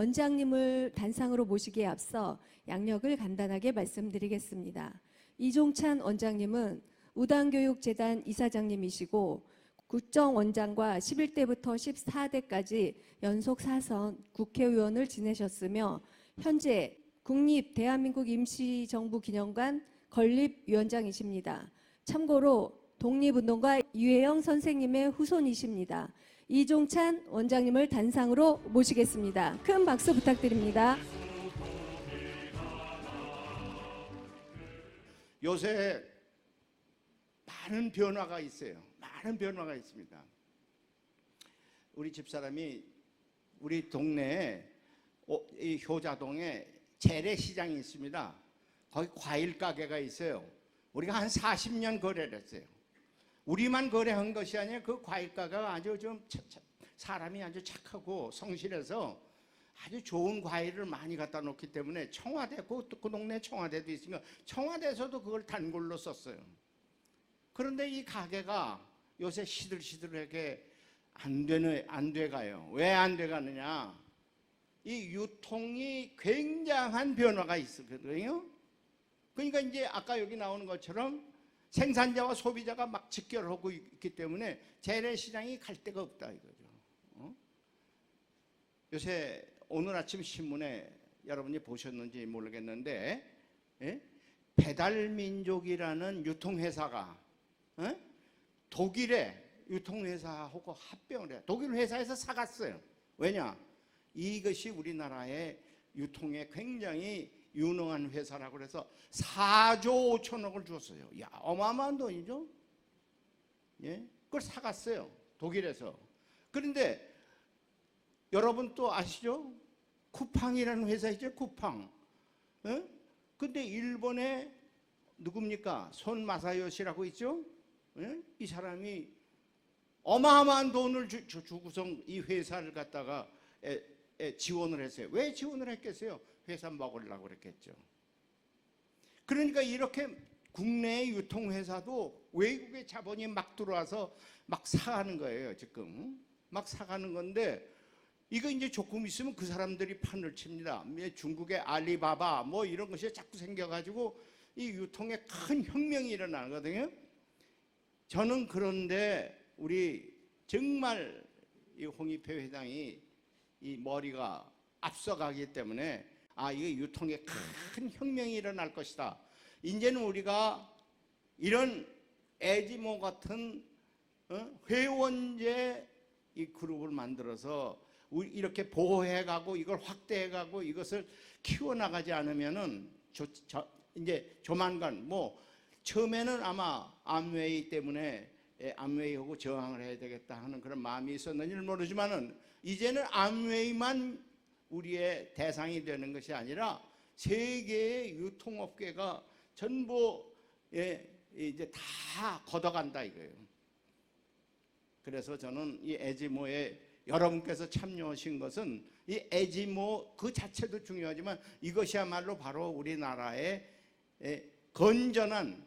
원장님을 단상으로 모시기에 앞서 양력을 간단하게 말씀드리겠습니다. 이종찬 원장님은 우당교육재단 이사장님이시고 국정원장과 11대부터 14대까지 연속 4선 국회의원을 지내셨으며 현재 국립 대한민국 임시정부 기념관 건립위원장이십니다. 참고로 독립운동가 유해영 선생님의 후손이십니다. 이종찬 원장님을 단상으로 모시겠습니다. 큰 박수 부탁드립니다. 요새 많은 변화가 있어요. 많은 변화가 있습니다. 우리 집사람이 우리 동네에 오- 이 효자동에 재래시장이 있습니다. 거기 과일 가게가 있어요. 우리가 한 40년 거래를 했어요. 우리만 거래한 것이 아니라 그 과일 가게가 아주 좀 사람이 아주 착하고 성실해서 아주 좋은 과일을 많이 갖다 놓기 때문에 청와대 그, 그 동네 청와대도 있으니까 청와대에서도 그걸 단골로 썼어요. 그런데 이 가게가 요새 시들시들하게 안 되는 안 돼가요. 왜 안 돼가느냐? 이 유통이 굉장한 변화가 있거든요. 그러니까 이제 아까 여기 나오는 것처럼 생산자와 소비자가 막 직결하고 있기 때문에 재래시장이 갈 데가 없다 이거죠. 어? 요새 오늘 아침 신문에 여러분이 보셨는지 모르겠는데 예? 배달민족이라는 유통회사가 어? 독일의 유통회사하고 합병을 해요. 독일 회사에서 사갔어요. 왜냐? 이것이 우리나라의 유통에 굉장히 유능한 회사라고 그래서 4조 5천억을 줬어요. 야, 어마어마한 돈이죠. 예? 그걸 사갔어요. 독일에서. 그런데 여러분 또 아시죠? 쿠팡이라는 회사이죠. 쿠팡. 예? 근데 일본에 누굽니까? 손 마사요시라고 있죠? 예? 이 사람이 어마어마한 돈을 주, 주, 주고선 이 회사를 갖다가 에, 에, 지원을 했어요. 왜 지원을 했겠어요? 회사 먹으려고 그랬겠죠. 그러니까 이렇게 국내의 유통회사도 외국의 자본이 막 들어와서 막 사가는 거예요, 지금. 막 사가는 건데 이거 이제 조금 있으면 그 사람들이 판을 칩니다. 예, 중국의 알리바바 뭐 이런 것이 자꾸 생겨가지고 이 유통에 큰 혁명이 일어나거든요. 저는 그런데 우리 정말 이 홍익표 회장이 이 머리가 앞서가기 때문에 아 이게 유통에 큰 혁명이 일어날 것이다. 이제는 우리가 이런 에지모 같은 어? 회원제 이 그룹을 만들어서 이렇게 보호해가고 이걸 확대해가고 이것을 키워나가지 않으면은 저, 저, 이제 조만간 뭐 처음에는 아마 암웨이 때문에 예, 암웨이하고 저항을 해야 되겠다 하는 그런 마음이 있었는지 모르지만은 이제는 암웨이만 우리의 대상이 되는 것이 아니라 세계의 유통업계가 전부 예, 이제 다 걷어간다 이거예요. 그래서 저는 이 에지모에 여러분께서 참여하신 것은 이 에지모 그 자체도 중요하지만 이것이야말로 바로 우리나라의 예, 건전한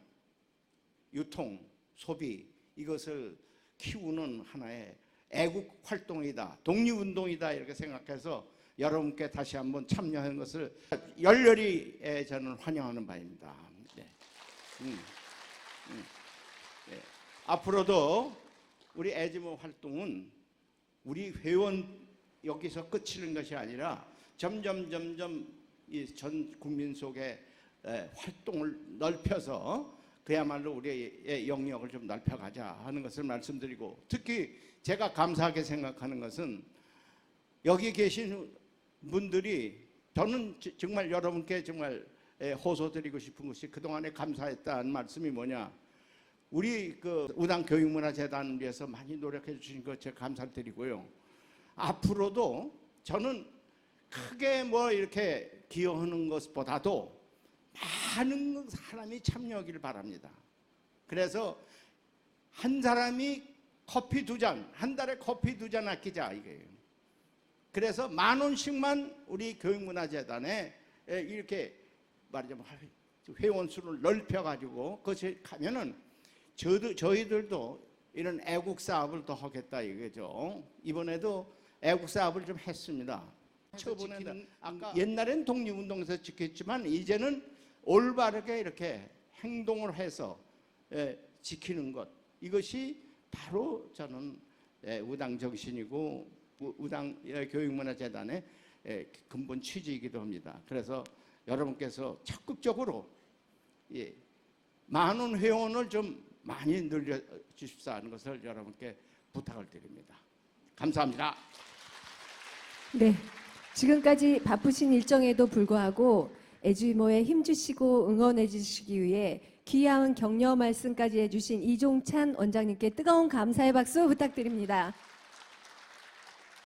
유통, 소비 이것을 키우는 하나의 애국 활동이다, 독립운동이다 이렇게 생각해서 여러분께 다시 한번 참여하는 것을 열렬히 예, 저는 환영하는 바입니다. 네. 음, 음, 예. 앞으로도 우리 에지모 활동은 우리 회원 여기서 끝이는 것이 아니라 점점 점점 이 전 국민 속에 에, 활동을 넓혀서 그야말로 우리의 영역을 좀 넓혀가자 하는 것을 말씀드리고 특히 제가 감사하게 생각하는 것은 여기 계신 분들이 저는 지- 정말 여러분께 정말 에, 호소드리고 싶은 것이 그동안에 감사했다는 말씀이 뭐냐 우리 그 우당 교육문화재단을 위해서 많이 노력해 주신 것 제가 감사드리고요. 앞으로도 저는 크게 뭐 이렇게 기여하는 것보다도 많은 사람이 참여하기를 바랍니다. 그래서 한 사람이 커피 두 잔, 한 달에 커피 두 잔 아끼자 이거예요. 그래서 만 원씩만 우리 교육문화재단에 이렇게 말하자면 회원 수를 넓혀 가지고 그것이 가면은 저도 저희들도 이런 애국 사업을 더 하겠다 이거죠. 이번에도 애국 사업을 좀 했습니다. 아까 옛날엔 독립운동에서 지켰지만 이제는 올바르게 이렇게 행동을 해서 예, 지키는 것 이것이 바로 저는 예, 우당 정신이고 우- 우당 예, 교육문화재단의 예, 근본 취지이기도 합니다. 그래서 여러분께서 적극적으로 예, 많은 회원을 좀 많이 늘려 주십사 하는 것을 여러분께 부탁을 드립니다. 감사합니다. 네. 지금까지 바쁘신 일정에도 불구하고 애주이모에 힘주시고 응원해 주시기 위해 귀한 격려 말씀까지 해주신 이종찬 원장님께 뜨거운 감사의 박수 부탁드립니다.